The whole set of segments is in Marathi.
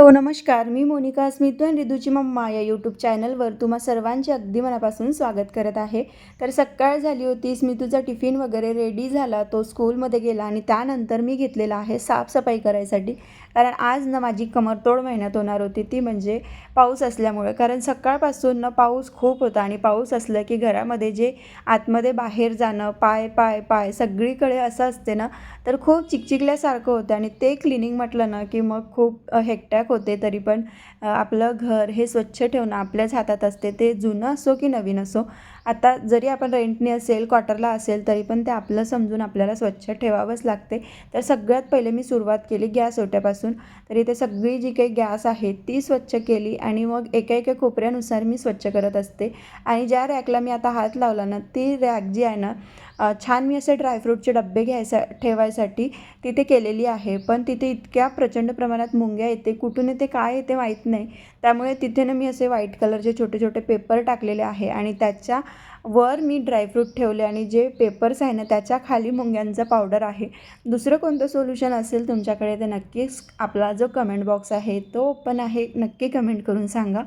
हॅलो नमस्कार. मी मोनिका स्मित आणि रिदूची मम्मा या यूट्यूब चॅनलवर तुम्हा सर्वांचे अगदी मनापासून स्वागत करत आहे. तर सकाळ झाली होती स्मितूचा टिफिन वगैरे रेडी झाला तो स्कूलमध्ये गेला आणि त्यानंतर मी घेतलेला आहे साफसफाई करायसाठी. कारण आज ना माझी कमरतोड मेहनत होणार होती ती म्हणजे पाऊस असल्यामुळे. कारण सकाळपासून ना पाऊस खूप होता आणि पाऊस असलं की घरामध्ये जे आतमध्ये बाहेर जाणं पाय पाय पाय सगळीकडे असं असते ना तर खूप चिकचिकल्यासारखं होतं. आणि ते क्लिनिंग म्हटलं ना की मग खूप हेक्टॅक होते तरी पण आपलं घर हे स्वच्छ ठेवणं आपल्याच हातात असते. ते जुनं असो की नवीन असो आता जरी आपण रेंटने असेल क्वार्टरला असेल तरी पण ते आपलं समजून आपल्याला स्वच्छ ठेवावंच लागते. तर सगळ्यात पहिले मी सुरुवात केली गॅस ओट्यापासून. तर इथे सगळी जी काही गॅस आहे ती स्वच्छ केली आणि मग एका एका कोपऱ्यानुसार मी स्वच्छ करत असते. आणि ज्या रॅकला मी आता हात लावला ना ती रॅक जी आहे ना छान मी असे ड्रायफ्रूटचे डबे घ्यायसा ठेवायसाठी तिथे केलेली आहे. पण तिथे इतक्या प्रचंड प्रमाणात मुंग्या येते कुठून येते काय येते माहीत नाही. त्यामुळे तिथे ना मी असे व्हाईट कलरचे छोटे छोटे पेपर टाकलेले आहे आणि त्याच्या वर मी ड्रायफ्रूट ठेवले आणि जे पेपर्स आहे ना त्याच्याखाली मुंग्यांचा पावडर आहे. दुसरं कोणतं सोल्युशन असेल तुमच्याकडे ते नक्कीच आपला जो कमेंट बॉक्स आहे तो ओपन आहे. नक्की कमेंट करून सांगा.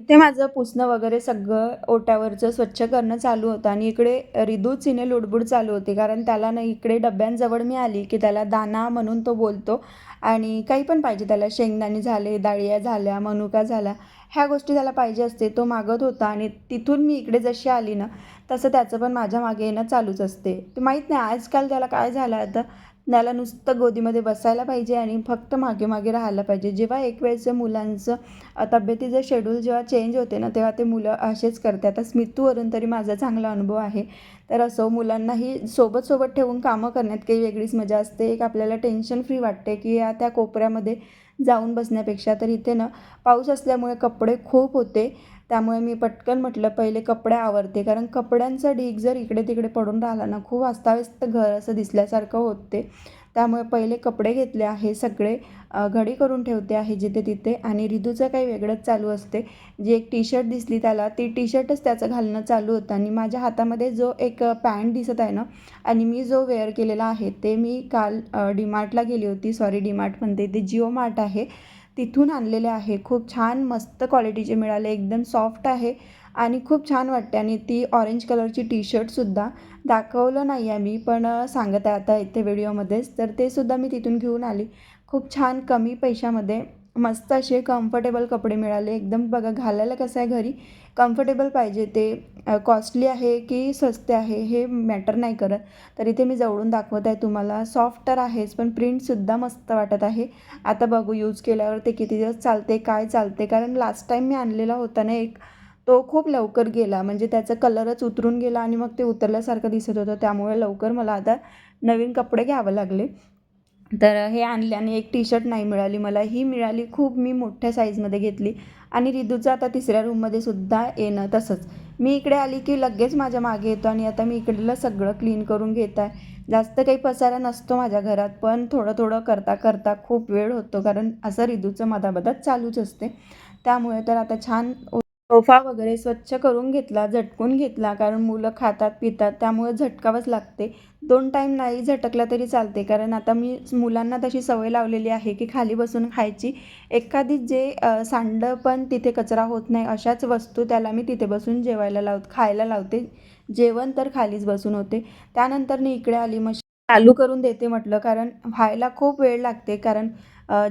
इथे माझं पुसणं वगैरे सगळं ओट्यावरचं स्वच्छ करणं चालू होतं आणि इकडे रिदूचिने लुडबुड चालू होती कारण त्याला ना इकडे डब्यांजवळ मी आली की त्याला दाना म्हणून तो बोलतो आणि काही पण पाहिजे त्याला शेंगदाणे झाले डाळिया झाल्या मनुका झाला ह्या गोष्टी त्याला पाहिजे असते तो मागत होता आणि तिथून मी इकडे जशी आली ना तसं त्याचं पण माझ्या मागे येणं चालूच असते. माहीत नाही आजकाल त्याला काय झालं आता त्याला नुसतं गोदीमध्ये बसायला पाहिजे आणि फक्त मागे मागे राहायला पाहिजे. जेव्हा एक वेळचं मुलांचं तब्येतीचं शेड्यूल जेव्हा चेंज होते ना तेव्हा ते मुलं असेच करते आता स्मितूवरून तरी माझा चांगला अनुभव आहे. तर असं मुलांनाही सोबत सोबत ठेवून कामं करण्यात काही वेगळीच मजा असते. एक आपल्याला टेन्शन फ्री वाटते की या त्या कोपऱ्यामध्ये जाऊन बसण्यापेक्षा. तर इथे ना पाऊस असल्यामुळे कपडे खूप होते. त्यामुळे मी पटकन म्हटलं पहिले कपडे आवरते. कारण कपड्यांचा ढीग जर इकडे तिकडे पडून राहिला ना खूप अस्ताव्यस्त घर असं दिसल्यासारखं होते. त्यामुळे पहिले कपडे घेतले आहे सगळे घडी करून ठेवते आहे जिथे तिथे आणि रिदूचं काही वेगळंच चालू असते. जी एक टी शर्ट दिसली त्याला ती टी शर्टच त्याचं घालणं चालू होतं आणि माझ्या हातामध्ये जो एक पॅन्ट दिसत आहे ना आणि मी जो वेअर केलेला आहे ते मी काल डीमार्टला गेली होती. सॉरी डीमार्ट म्हणते ते जिओ मार्ट आहे. तिथून आणलेले आहे. खूप छान मस्त क्वालिटीचे मिळाले. एकदम सॉफ्ट आहे आणि खूप छान वाटते. आणि ती ऑरेंज कलरची टी शर्टसुद्धा दाखवलं नाही आहे मी पण सांगत आहे आता इथे व्हिडिओमध्येच तर ते सुद्धा मी तिथून घेऊन आली. खूप छान कमी पैशामध्ये मस्त असे कम्फर्टेबल कपडे मिळाले. एकदम बघा घालायला कसं आहे घरी? कम्फर्टेबल पाहिजे ते. कॉस्टली आहे की स्वस्त आहे हे मॅटर नाही करत. तर इथे मी जवळून दाखवत आहे तुम्हाला. सॉफ्ट तर आहेच पण प्रिंटसुद्धा मस्त वाटत आहे. आता बघू यूज केल्यावर ते किती दिवस चालते काय चालते? कारण लास्ट टाईम मी आणलेला होता ना एक तो खूप लवकर गेला. म्हणजे त्याचा कलरच उतरून गेला आणि मग ते उतरल्यासारखं दिसत होतं. त्यामुळे लवकर मला आता नवीन कपडे घ्यावं लागले. तर हे आणले आणि एक टी शर्ट नाही मिळाली मला ही मिळाली खूप. मी मोठ्या साईजमध्ये घेतली आणि रिदूचं आता तिसऱ्या रूममध्ये सुद्धा येणं तसंच. मी इकडे आली की लगेच माझ्या मागे येतो आणि आता मी इकडलं सगळं क्लीन करून घेत आहे. जास्त काही पसारा नसतो माझ्या घरात पण थोडं थोडं करता करता खूप वेळ होतो कारण असं रिदूचं मधामधात चालूच असते. त्यामुळे तर आता छान सोफा वगैरे स्वच्छ करून घेतला झटकून घेतला कारण मुलं खातात पितात त्यामुळे झटकावंच लागते. दोन टाईम नाही झटकला तरी चालते. कारण आता मी मुलांना तशी सवय लावलेली आहे की खाली बसून खायची. एखादी जे सांड सांडं पण तिथे कचरा होत नाही अशाच वस्तू त्याला मी तिथे बसून जेवायला लाव खायला लावते. जेवण तर खालीच बसून होते. त्यानंतर मी इकडे आली मशीन चालू करून देते म्हटलं कारण व्हायला खूप वेळ लागते. कारण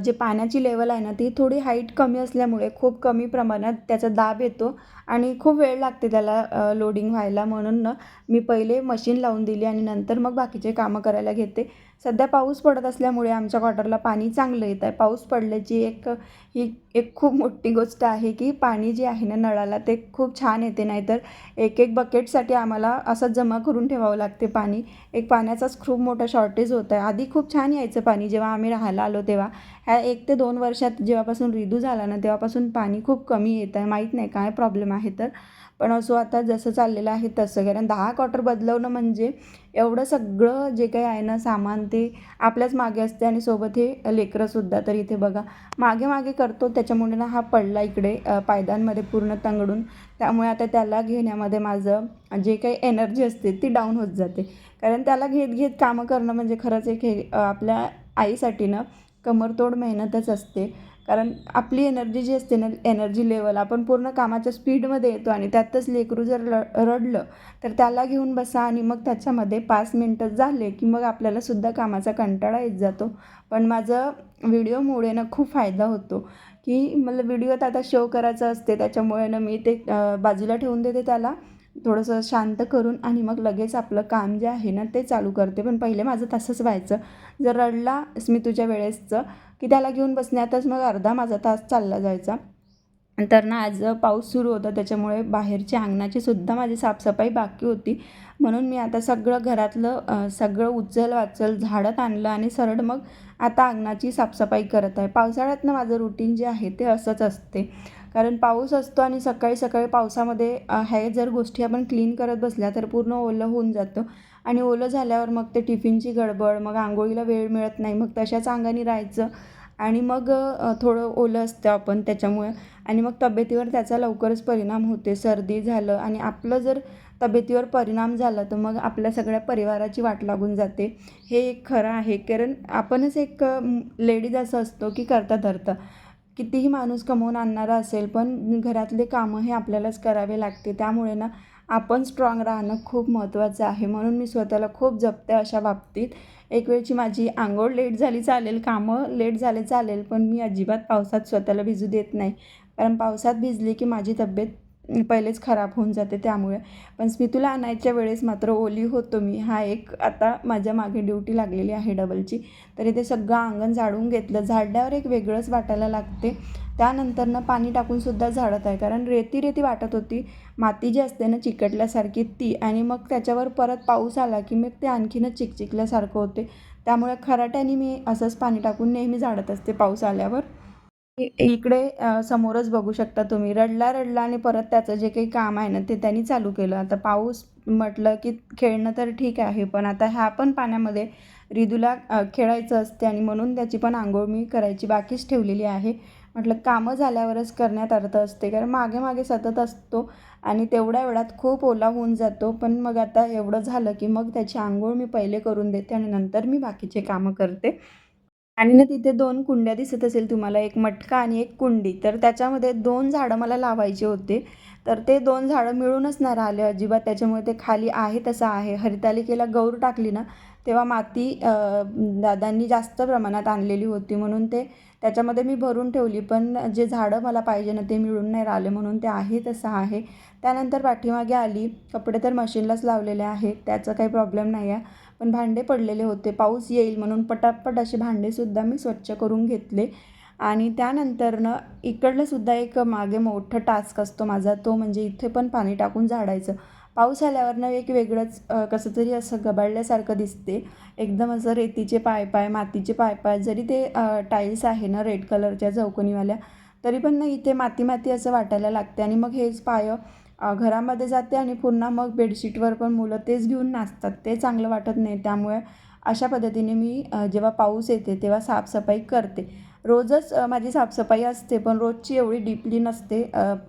जे पाण्याची लेवल आहे ना ती थोडी हाईट कमी असल्यामुळे खूप कमी प्रमाणात त्याचा दाब येतो आणि खूप वेळ लागते त्याला लोडिंग व्हायला म्हणून ना मी पहिले मशीन लावून दिली आणि नंतर मग बाकीचे कामं करायला घेते. सध्या पाऊस पडत असल्यामुळे आमच्या क्वार्टरला पाणी चांगलं येत आहे. पाऊस पडल्याची एक ही एक खूप मोठी गोष्ट आहे की पाणी जे आहे ना नळाला ते खूप छान येते नाहीतर एक एक बकेटसाठी आम्हाला असं जमा करून ठेवावं लागते पाणी. एक पाण्याचाच खूप मोठा शॉर्टेज होत आहे. आधी खूप छान यायचं पाणी जेव्हा आम्ही राहायला आलो तेव्हा. ह्या एक ते दोन वर्षात जेव्हापासून रिदू झाला ना तेव्हापासून पाणी खूप कमी येत आहे. माहीत नाही काय प्रॉब्लेम आहे तर. पण असो आता जसं चाललेलं आहे तसं. कारण दहा क्वार्टर बदलवणं म्हणजे एवढं सगळं जे काही आहे ना सामान ते आपल्याच मागे असते आणि सोबत हे लेकरंसुद्धा. तर इथे बघा मागे मागे करतो. त्याच्यामुळे ना हा पडला इकडे अ, पायदानमध्ये पूर्ण तंगडून. त्यामुळे आता त्याला घेण्यामध्ये माझं जे काही एनर्जी असते ती डाऊन होत जाते. कारण त्याला घेत घेत कामं करणं म्हणजे खरंच एक हे आपल्या आईसाठी ना कमरतोड मेहनतच असते. कारण आपली एनर्जी जी असते ना एनर्जी लेवल आपण पूर्ण कामाच्या स्पीडमध्ये येतो आणि त्यातच लेकरू जर ल रडलं तर त्याला घेऊन बसा आणि मग त्याच्यामध्ये पाच मिनटं झाले की मग आपल्यालासुद्धा कामाचा कंटाळा येत जातो. पण माझं व्हिडिओमुळे ना खूप फायदा होतो. की मला व्हिडिओत आता शो करायचं असते त्याच्यामुळे ना मी ते बाजूला ठेवून देते त्याला. थोडंसं शांत करून आणि मग लगेच आपलं काम जे आहे ना ते चालू करते. पण पहिले माझं तसंच व्हायचं. जर रडला तुझ्या वेळेसचं की त्याला घेऊन बसण्यातच मग अर्धा माझा तास चालला जायचा. तर ना आज पाऊस सुरू होता त्याच्यामुळे बाहेरची अंगणाची सुद्धा माझी साफसफाई बाकी होती. म्हणून मी आता सगळं घरातलं सगळं उचल वाचल झाडत आणलं आणि सरळ मग आता अंगणाची साफसफाई करत आहे. पावसाळ्यातनं माझं रुटीन जे आहे ते असंच असते. कारण पाऊस असतो आणि सकाळी सकाळी पावसामध्ये हे जर गोष्टी आपण क्लीन करत बसल्या तर पूर्ण ओलं होऊन जातं. आणि ओलं झाल्यावर मग ते टिफिनची गडबड मग आंघोळीला वेळ मिळत नाही मग तशाच अंगाने राहायचं. आणि मग थोडं ओलं असतं आपण त्याच्यामुळे. आणि मग तब्येतीवर त्याचा लवकरच परिणाम होते. सर्दी झालं आणि आपलं जर तब्येतीवर परिणाम झाला तर मग आपल्या सगळ्या परिवाराची वाट लागून जाते. हे एक खरं आहे. कारण आपणच एक लेडीज असं असतो की करता धरता. कितीही माणूस कमवून आणणारा असेल पण घरातले कामं हे आपल्यालाच करावे लागते. त्यामुळे ना आपण स्ट्रॉंग राहणं खूप महत्त्वाचं आहे. म्हणून मी स्वतःला खूप जपते अशा बाबतीत. एक वेळची माझी आंघोळ लेट झाली चालेल. कामं लेट झाले चालेल. पण मी अजिबात पावसात स्वतःला भिजू देत नाही. कारण पावसात भिजली की माझी तब्येत पहिलेच खराब होऊन जाते त्यामुळे. पण स्मितूला आणायच्या वेळेस मात्र ओली होतो मी. हा एक आता माझ्या मागे ड्युटी लागलेली आहे डबलची. तरी ते सगळं अंगण झाडून घेतलं. झाडल्यावर एक वेगळंच वाटायला लागते. त्यानंतरनं पाणी टाकूनसुद्धा झाडत आहे. कारण रेती रेती वाटत होती. माती जी असते ना चिकटल्यासारखी ती. आणि मग त्याच्यावर परत पाऊस आला की मग ते आणखीनच चिकचिकल्यासारखं होते. त्यामुळे खराट्याने मी असंच पाणी टाकून नेहमी झाडत असते पाऊस आल्यावर. इकडे समोरच बघू शकता तुम्ही. रडला रडला आणि परत त्याचं जे काही काम आहे ना ते त्यांनी चालू केलं. आता पाऊस म्हटलं की खेळणं तर ठीक आहे पण आता ह्या पण पाण्यामध्ये रिदूला खेळायचं असते आणि म्हणून त्याची पण आंघोळ मी करायची बाकीच ठेवलेली आहे. म्हटलं कामं झाल्यावरच करण्यात अर्थ असते कारण मागे मागे सतत असतो आणि तेवढ्या वेळात खूप ओला होऊन जातो. पण मग आता एवढं झालं की मग त्याची आंघोळ मी पहिले करून देते आणि नंतर मी बाकीचे कामं करते. आणि ना तिथे दोन कुंड्या दिसत असेल तुम्हाला एक मटका आणि एक कुंडी. तर त्याच्यामध्ये दोन झाडं मला लावायचे होते. तर ते दोन झाडं मिळूनच नाही राहिले अजिबात. त्याच्यामुळे ते खाली आहे तसं आहे. हरितालिकेला गौर टाकली ना तेव्हा माती दादांनी जास्त प्रमाणात आणलेली होती म्हणून ते त्याच्यामध्ये मी भरून ठेवली. पण जे झाडं मला पाहिजे ना ते मिळून नाही राहिले म्हणून ते आहे तसं आहे. त्यानंतर पाठीमागे आली. कपडे तर मशीनलाच लावलेले आहेत. त्याचा काही प्रॉब्लेम नाही आहे पण भांडे पडलेले होते. पाऊस येईल म्हणून पटापट असे भांडेसुद्धा मी स्वच्छ करून घेतले. आणि त्यानंतरनं इकडलंसुद्धा एक मागे मोठं टास्क असतो माझा. तो म्हणजे इथे पण पाणी टाकून झाडायचं. पाऊस आल्यावरनं एक वेगळंच कसं तरी असं गबाळल्यासारखं दिसते. एकदम असं रेतीचे पाय पाय मातीचे पाय पाय जरी ते टाईल्स आहे ना रेड कलरच्या चौकोनीवाल्या तरी पण ना इथे माती माती असं वाटायला लागते. आणि मग हेच पाय घरामध्ये जाते आणि पुन्हा मग बेडशीटवर पण मुलं तेच घेऊन नाचतात. ते चांगलं वाटत नाही. त्यामुळे अशा पद्धतीने मी जेव्हा पाऊस येते तेव्हा साफसफाई करते. रोजच माझी साफसफाई असते पण रोजची एवढी डीपली नसते.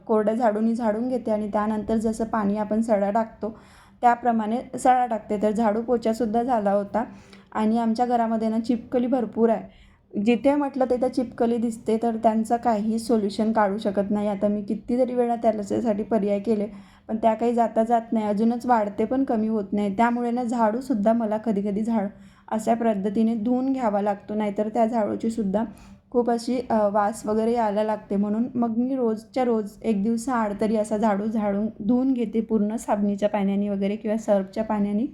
कोरड्या झाडूनी झाडून घेते आणि त्यानंतर जसं पाणी आपण सडा टाकतो त्याप्रमाणे सडा टाकते. तर झाडू पोचासुद्धा झाला होता आणि आमच्या घरामध्ये ना चिपकली भरपूर आहे. जिथे म्हटलं तिथं चिपकली दिसते तर त्यांचं काही सोल्युशन काढू शकत नाही. आता मी कितीतरी वेळा त्याच्यासाठी पर्याय केले पण त्या काही जाता जात नाही. अजूनच वाढते पण कमी होत नाही. त्यामुळे ना झाडूसुद्धा मला कधी कधी झाड अशा पद्धतीने धुवून घ्यावा लागतो. नाहीतर त्या झाडूचीसुद्धा खूप अशी वास वगैरे यायला लागते. म्हणून मग मी रोजच्या रोज एक दिवसा आड तरी असा झाडू झाडून धुवून घेते. पूर्ण साबणीच्या पाण्याने वगैरे किंवा सर्फच्या पाण्याने.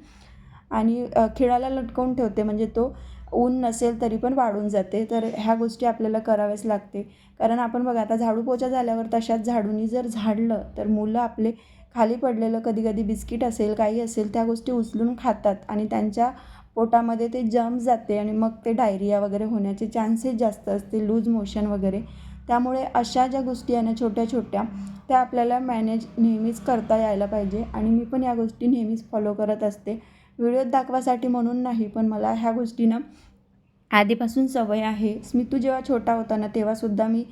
आणि खिळाला लटकवून ठेवते. म्हणजे तो ऊन नसेल तरी पण वाढून जाते. तर ह्या गोष्टी आपल्याला कराव्याच लागते. कारण आपण बघा आता झाडू पोचा झाल्यावर तशाच झाडूनी जर झाडलं तर मुलं आपले खाली पडलेलं कधी कधी बिस्किट असेल काही असेल त्या गोष्टी उचलून खातात आणि त्यांच्या पोटामध्ये ते जम जाते आणि मग ते डायरिया वगैरे होण्याचे चान्सेस जास्त असते लूज मोशन वगैरे. त्यामुळे अशा ज्या गोष्टी आहे ना छोट्या छोट्या त्या आपल्याला मॅनेज नेहमीच करता यायला पाहिजे. आणि मी पण या गोष्टी नेहमीच फॉलो करत असते. व्हिडिओत दाखवासाठी म्हणून नाही पण मला ह्या गोष्टीनं आधीपासून सवय आहे. स्मितू जेव्हा छोटा होता ना तेव्हासुद्धा मी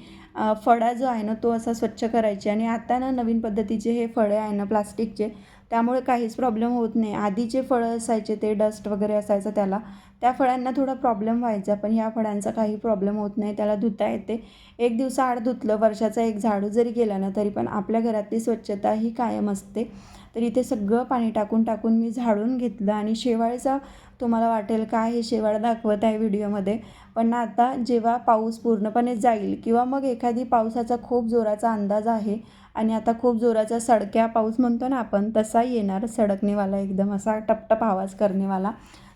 फळा जो आहे ना तो असा स्वच्छ करायचे. आणि आता ना नवीन पद्धतीचे हे फळे आहे ना प्लास्टिकचे त्यामुळे काहीच प्रॉब्लेम होत नाही. आधीचे फळं असायचे ते डस्ट वगैरे असायचं त्याला. त्या फळांना थोडा प्रॉब्लेम व्हायचा पण ह्या फळांचा काही प्रॉब्लेम होत नाही. त्याला धुता येते. एक दिवसाआड धुतलं वर्षाचा एक झाडू जरी गेला ना तरी पण आपल्या घरातली स्वच्छता ही कायम असते. तर इथे सगळं पाणी टाकून टाकून मी झाडून घेतलं आणि शेवाळचा तुम्हाला वाटेल काय हे शेवाळ दाखवत आहे व्हिडिओमध्ये. पण आता जेव्हा पाऊस पूर्णपणे जाईल किंवा मग एखादी पावसाचा खूप जोराचा अंदाज आहे आणि आता खूप जोराचा सडक्या पाऊस म्हणतो ना आपण तसा येणार सडकणेवाला एकदम असा टपटप आवाज करणेवाला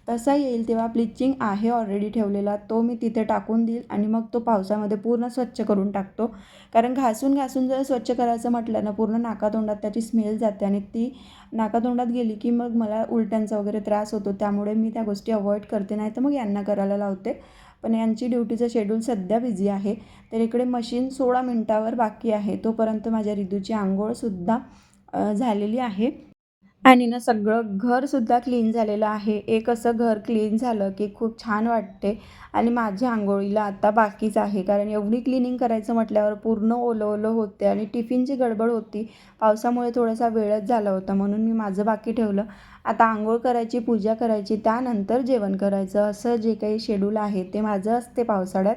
तसा येईल तेव्हा ब्लिचिंग आहे ऑलरेडी ठेवलेला. तो मी तिथे टाकून देईल आणि मग तो पावसामध्ये पूर्ण स्वच्छ करून टाकतो. कारण घासून घासून जर स्वच्छ करायचं म्हटलं ना पूर्ण नाकातोंडात त्याची स्मेल जाते आणि ती नाकातोंडात गेली की मग मला उलट्यांचा वगैरे त्रास होतो. त्यामुळे मी त्या गोष्टी अवॉइड करते नाही तर मग यांना करायला लावते. पण यांची ड्युटीचं शेड्यूल सध्या बिझी आहे. तर इकडे मशीन सोळा मिनटावर बाकी आहे. तोपर्यंत माझ्या रिदूची आंघोळसुद्धा झालेली आहे. आणि ना सगळं घरसुद्धा क्लीन झालेलं आहे. एक असं घर क्लीन झालं की खूप छान वाटते. आणि माझ्या आंघोळीला आता बाकीच आहे. कारण एवढी क्लिनिंग करायचं म्हटल्यावर पूर्ण ओलं ओलं होते आणि टिफिनची गडबड होती. पावसामुळे थोडासा वेळच झाला होता म्हणून मी माझं बाकी ठेवलं. आता आंघोळ करायची पूजा करायची त्यानंतर जेवण करायचं. असं जे काही शेड्यूल आहे ते माझं असते पावसाळ्यात.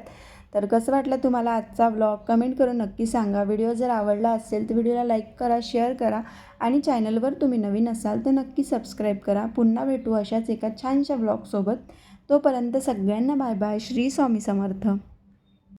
तर कसं वाटलं तुम्हाला आजचा ब्लॉग कमेंट करून नक्की सांगा. व्हिडिओ जर आवडला असेल तर व्हिडिओला लाईक करा शेअर करा आणि चॅनलवर तुम्ही नवीन असाल तर नक्की सबस्क्राईब करा. पुन्हा भेटू अशाच एका छानशा ब्लॉगसोबत तोपर्यंत सगळ्यांना बाय बाय श्री स्वामी समर्थ.